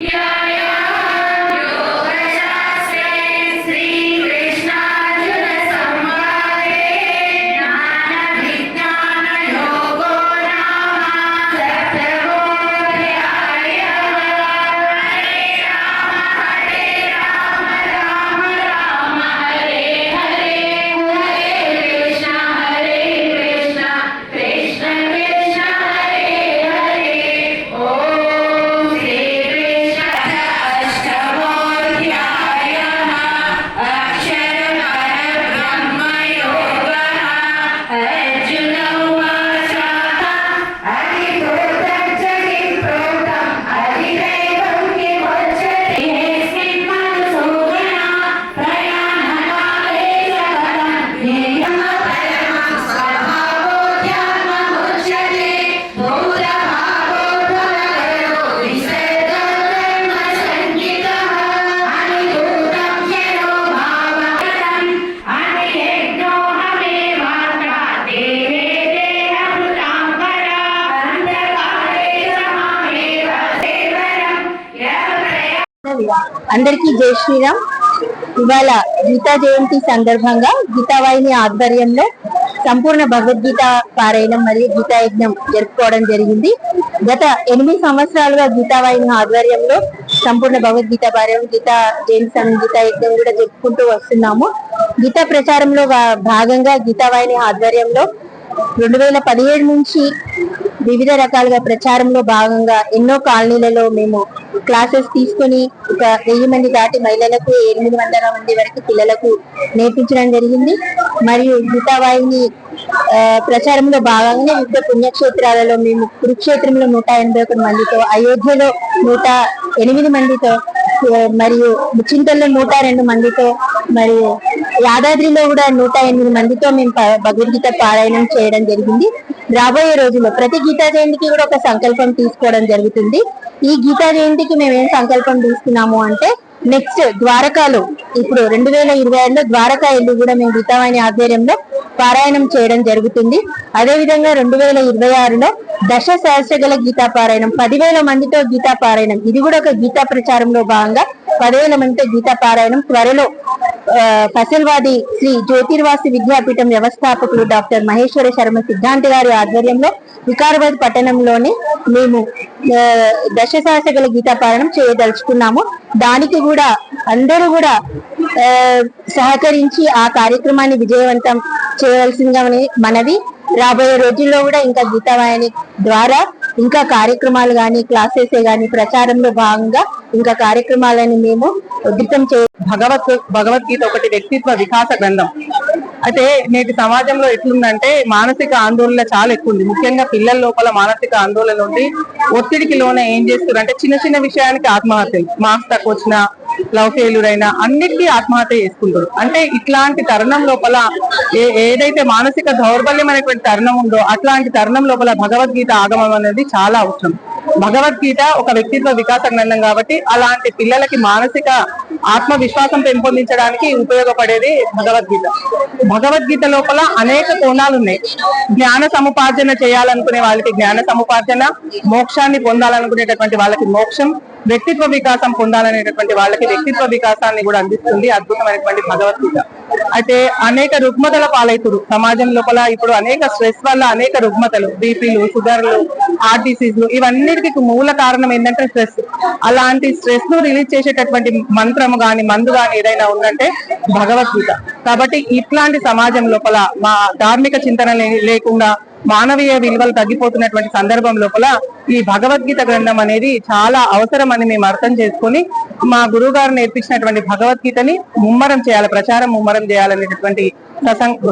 Yeah. అందరికీ జై శ్రీరామ్. ఇవాళ గీతా జయంతి సందర్భంగా గీతావాహిని ఆధ్వర్యంలో సంపూర్ణ భగవద్గీత పారాయణం మరియు గీతా యజ్ఞం జరుపుకోవడం జరిగింది. గత ఎనిమిది సంవత్సరాలుగా గీతావాహిని ఆధ్వర్యంలో సంపూర్ణ భగవద్గీత పారాయణం గీతా జయంతి గీతా యజ్ఞం కూడా జరుపుకుంటూ వస్తున్నాము. గీతా ప్రచారంలో భా- భాగంగా గీతావాహిని ఆధ్వర్యంలో రెండు వేల పదిహేడు నుంచి వివిధ రకాలుగా ప్రచారంలో భాగంగా ఎన్నో కాలనీలలో మేము క్లాసెస్ తీసుకొని ఒక వెయ్యి మంది దాటి మహిళలకు ఎనిమిది వందల మంది వరకు పిల్లలకు నేర్పించడం జరిగింది. మరియు గీతావాయిని ప్రచారంలో భాగంగా వివిధ పుణ్యక్షేత్రాలలో మేము కురుక్షేత్రంలో నూట ఎనభై ఒకటి మందితో అయోధ్యలో నూట ఎనిమిది మందితో మరియు చింతల్లో నూట రెండు మందితో మరియు యాదాద్రిలో కూడా నూట ఎనిమిది మందితో మేము భగవద్గీత పారాయణం చేయడం జరిగింది. రాబోయే రోజుల్లో ప్రతి గీతా జయంతికి కూడా ఒక సంకల్పం తీసుకోవడం జరుగుతుంది. ఈ గీతా జయంతికి మేము ఏం సంకల్పం తీసుకున్నాము అంటే నెక్స్ట్ ద్వారకాలో ఇప్పుడు రెండు వేల ఇరవై ఆరులో ద్వారకా ఇల్లు కూడా మేము గీతావాణి ఆధ్వర్యంలో పారాయణం చేయడం జరుగుతుంది. అదే విధంగా రెండు వేల ఇరవై ఆరులో దశ సహస్రగల గీతా పారాయణం పదివేల మందితో గీతా పారాయణం ఇది కూడా ఒక గీతా ప్రచారంలో భాగంగా పదివేల మందితో గీతా పారాయణం త్వరలో ఫసల్వాది శ్రీ జ్యోతిర్వాసి విద్యాపీఠం వ్యవస్థాపకులు డాక్టర్ మహేశ్వర శర్మ సిద్ధాంతి గారి ఆధ్వర్యంలో వికారాబాద్ పట్టణంలోని మేము ఆ, దశ సహస్రగల గీతా చేయదలుచుకున్నాము. దానికి కూడా అందరూ కూడా సహకరించి ఆ కార్యక్రమాన్ని విజయవంతం చేయవలసిందిగా మనవి. రాబోయే రోజుల్లో కూడా ఇంకా గీతావాహిని ద్వారా ఇంకా కార్యక్రమాలు కానీ క్లాసెస్ కానీ ప్రచారంలో భాగంగా ఇంకా కార్యక్రమాలని మేము ఉధృతం చే భగవత్ భగవద్గీత ఒకటి వ్యక్తిత్వ వికాస గ్రంథం. అయితే నేటి సమాజంలో ఎట్లుందంటే మానసిక ఆందోళన చాలా ఎక్కువ ఉంది ముఖ్యంగా పిల్లల లోపల మానసిక ఆందోళన ఉండి ఒత్తిడికి లోనే ఏం చేస్తారు అంటే చిన్న చిన్న విషయానికి ఆత్మహత్యలు. మార్క్స్ తక్కువ వచ్చినా లవ్ ఫెయిల్యూర్ అయినా అన్నిటికీ ఆత్మహత్య చేసుకుంటారు అంటే ఇట్లాంటి తరుణం లోపల ఏ- ఏదైతే మానసిక దౌర్బల్యమైనటువంటి తరుణం ఉందో అట్లాంటి తరుణం లోపల భగవద్గీత ఆగమం అనేది చాలా అవసరం. భగవద్గీత ఒక వ్యక్తిత్వ వికాస గ్రంథం కాబట్టి అలాంటి పిల్లలకి మానసిక ఆత్మవిశ్వాసం పెంపొందించడానికి ఉపయోగపడేది భగవద్గీత. భగవద్గీత లోపల అనేక కోణాలు ఉన్నాయి. జ్ఞాన సముపార్జన చేయాలనుకునే వాళ్ళకి జ్ఞాన సముపార్జన మోక్షాన్ని పొందాలనుకునేటటువంటి వాళ్ళకి మోక్షం వ్యక్తిత్వ వికాసం పొందాలనేటటువంటి వాళ్ళకి వ్యక్తిత్వ వికాసాన్ని కూడా అందిస్తుంది అద్భుతమైనటువంటి భగవద్గీత. అయితే అనేక రుగ్మతల పాలైతురు. సమాజం లోపల ఇప్పుడు అనేక స్ట్రెస్ వల్ల అనేక రుగ్మతలు బీపీలు షుగర్లు హార్ట్ డిసీజ్లు ఇవన్నిటికి మూల కారణం ఏంటంటే స్ట్రెస్. అలాంటి స్ట్రెస్ను రిలీజ్ చేసేటటువంటి మంత్రము గాని మందు గాని ఏదైనా ఉందంటే భగవద్గీత. కాబట్టి ఇట్లాంటి సమాజం లోపల మా ధార్మిక చింతన లేకుండా మానవీయ విలువలు తగ్గిపోతున్నటువంటి సందర్భం లోపల ఈ భగవద్గీత గ్రంథం అనేది చాలా అవసరం అని మేము అర్థం చేసుకొని మా గురువు గారు నేర్పించినటువంటి భగవద్గీతని ముమ్మరం చేయాలి ప్రచారం ముమ్మరం చేయాలనేటటువంటి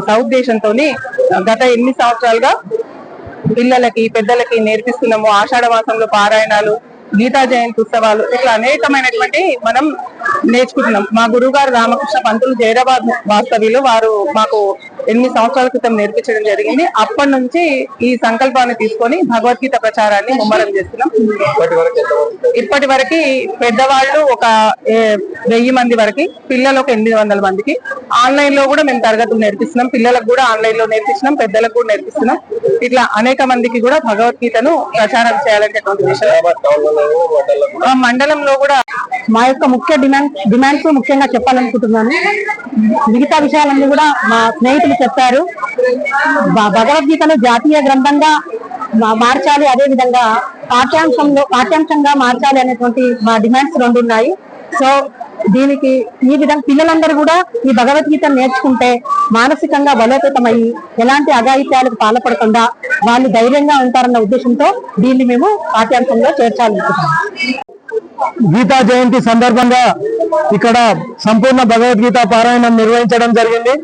సౌద్దేశంతో గత ఎన్ని సంవత్సరాలుగా పిల్లలకి పెద్దలకి నేర్పిస్తున్నాము. ఆషాఢ మాసంలో పారాయణాలు గీతా జయంతి ఉత్సవాలు ఇట్లా అనేకమైనటువంటి మనం నేర్చుకుంటున్నాం. మా గురువుగారు రామకృష్ణ పంతులు జైరాబాద్ వాస్తవ్యులు. వారు మాకు ఎనిమిది సంవత్సరాల క్రితం నేర్పించడం జరిగింది. అప్పటి నుంచి ఈ సంకల్పాన్ని తీసుకొని భగవద్గీత ప్రచారాన్ని ముమ్మరం చేస్తున్నాం. ఇప్పటి వరకు పెద్దవాళ్ళు ఒక వెయ్యి మంది వరకు పిల్లలు ఒక ఎనిమిది వందల మందికి. ఆన్లైన్లో కూడా మేము తరగతులు నేర్పిస్తున్నాం. పిల్లలకు కూడా ఆన్లైన్లో నేర్పిస్తున్నాం పెద్దలకు కూడా నేర్పిస్తున్నాం. ఇట్లా అనేక మందికి కూడా భగవద్గీతను ప్రచారం చేయాలనేటువంటి విషయం. మండలంలో కూడా మా యొక్క ముఖ్య డిమాండ్ డిమాండ్స్ ముఖ్యంగా చెప్పాలనుకుంటున్నాను. మిగతా విషయాలన్నీ కూడా మా స్నేహితులు చెప్పారు. భగవద్గీతను జాతీయ గ్రంథంగా మార్చాలి అదే విధంగా పాఠ్యాంశంలో పాఠ్యాంశంగా మార్చాలి అనేటువంటి మా డిమాండ్స్ రెండు ఉన్నాయి. సో దీనికి ఈ విధంగా పిల్లలందరూ కూడా ఈ భగవద్గీతను నేర్చుకుంటే మానసికంగా బలోపేతమయ్యి ఎలాంటి అఘాయిత్యాలకు పాల్పడకుండా వాళ్ళు ధైర్యంగా ఉంటారన్న ఉద్దేశంతో దీన్ని మేము పాఠ్యాంశంలో చేర్చాలనుకుంటున్నాం. గీతా జయంతి సందర్భంగా ఇక్కడ సంపూర్ణ భగవద్గీత పారాయణం నిర్వహించడం జరిగింది.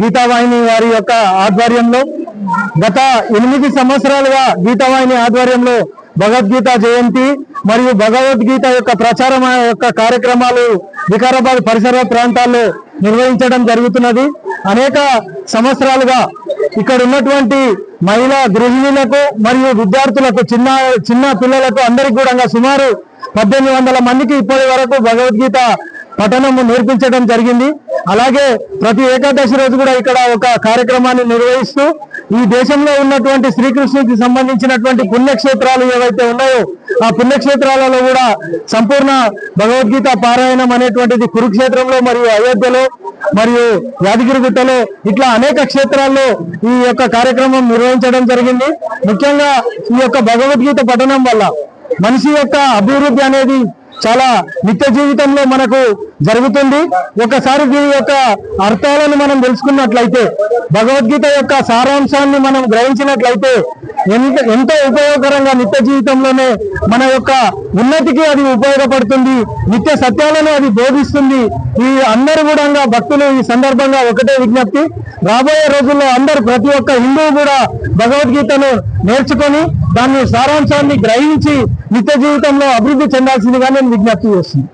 గీతావాహిని వారి యొక్క ఆధ్వర్యంలో గత ఎనిమిది సంవత్సరాలుగా గీతావాహిని ఆధ్వర్యంలో భగవద్గీత జయంతి మరియు భగవద్గీత యొక్క ప్రచారం యొక్క కార్యక్రమాలు వికారాబాద్ పరిసర ప్రాంతాల్లో నిర్వహించడం జరుగుతున్నది. అనేక సంవత్సరాలుగా ఇక్కడ ఉన్నటువంటి మహిళా గృహిణులకు మరియు విద్యార్థులకు చిన్న చిన్న పిల్లలకు అందరికి కూడా సుమారు పద్దెనిమిది వందల మందికి ఇప్పటి వరకు భగవద్గీత పఠనము నేర్పించడం జరిగింది. అలాగే ప్రతి ఏకాదశి రోజు కూడా ఇక్కడ ఒక కార్యక్రమాన్ని నిర్వహిస్తూ ఈ దేశంలో ఉన్నటువంటి శ్రీకృష్ణుడికి సంబంధించినటువంటి పుణ్యక్షేత్రాలు ఏవైతే ఉన్నాయో ఆ పుణ్యక్షేత్రాలలో కూడా సంపూర్ణ భగవద్గీత పారాయణం అనేటువంటిది కురుక్షేత్రంలో మరియు అయోధ్యలో మరియు యాదగిరిగుట్టలో ఇట్లా అనేక క్షేత్రాల్లో ఈ యొక్క కార్యక్రమం నిర్వహించడం జరిగింది. ముఖ్యంగా ఈ యొక్క భగవద్గీత పఠనం వల్ల మనిషి యొక్క అభివృద్ధి అనేది చాలా నిత్య జీవితంలో మనకు జరుగుతుంది. ఒకసారి దీని యొక్క అర్థాలను మనం తెలుసుకున్నట్లయితే భగవద్గీత యొక్క సారాంశాన్ని మనం గ్రహించినట్లయితే ఎంత ఎంతో ఉపయోగకరంగా నిత్య జీవితంలోనే మన యొక్క ఉన్నతికి అది ఉపయోగపడుతుంది నిత్య సత్యాలను అది బోధిస్తుంది. ఈ అందరు కూడా భక్తులు ఈ సందర్భంగా ఒకటే విజ్ఞప్తి రాబోయే రోజుల్లో అందరు ప్రతి ఒక్క హిందువు కూడా భగవద్గీతను నేర్చుకొని దాని సారాంశాన్ని గ్రహించి నిత్య జీవితంలో అభివృద్ధి చెందాల్సిందిగా నేను విజ్ఞప్తి చేస్తున్నాను